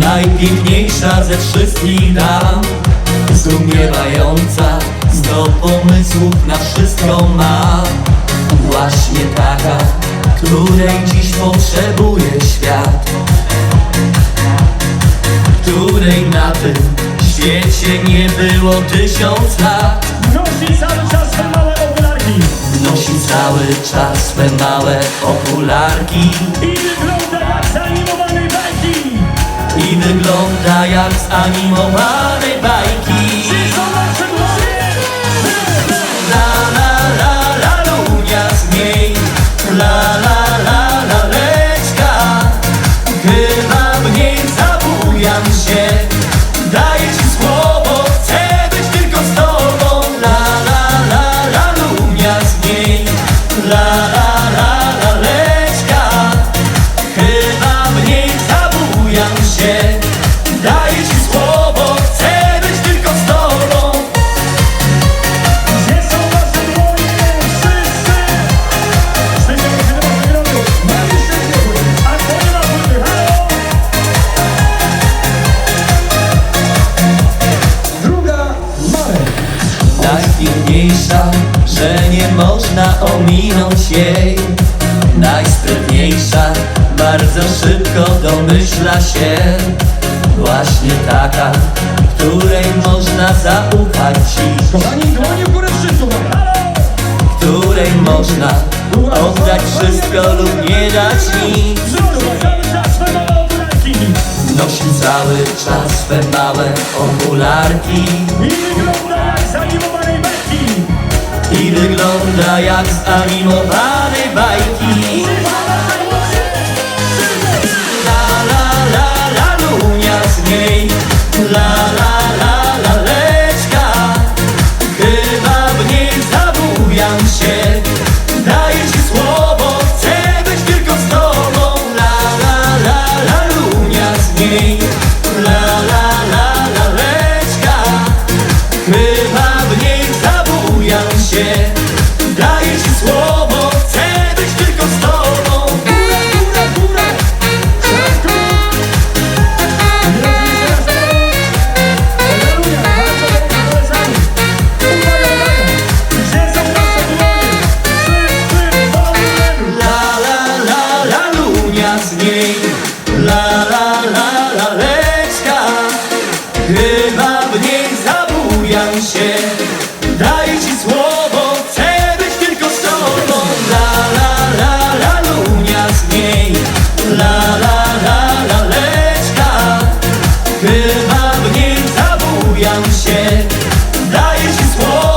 Najpiękniejsza ze wszystkich dam. Zdumiewająca Sto pomysłów na wszystko ma. Właśnie taka Której dziś potrzebuje świat. Której na tym świecie nie było tysiąc lat. Nosi cały czas te małe okularki. Nosi cały czas swe małe okularki. I wygląda jak I wygląda jak z animowanej bajki? La la la la lunia z niej. La la la la leczka. Chyba w niej zabujam się. Daję ci Że nie można ominąć jej. Najsprytniejsza, bardzo szybko domyśla się. Właśnie taka, której można zaufać dziś. Kochani, dłonie w górę wszyscy uwaga. Której można oddać wszystko lub nie dać nic. Nosi cały czas swe małe okularki I wygląda jak z animowanej bajki bujam się. Daję ci słowo, chcę być tylko z tobą. La la la la lunia z niej La la la la leczka. Chyba w niej zabujam się. Daję ci słowo.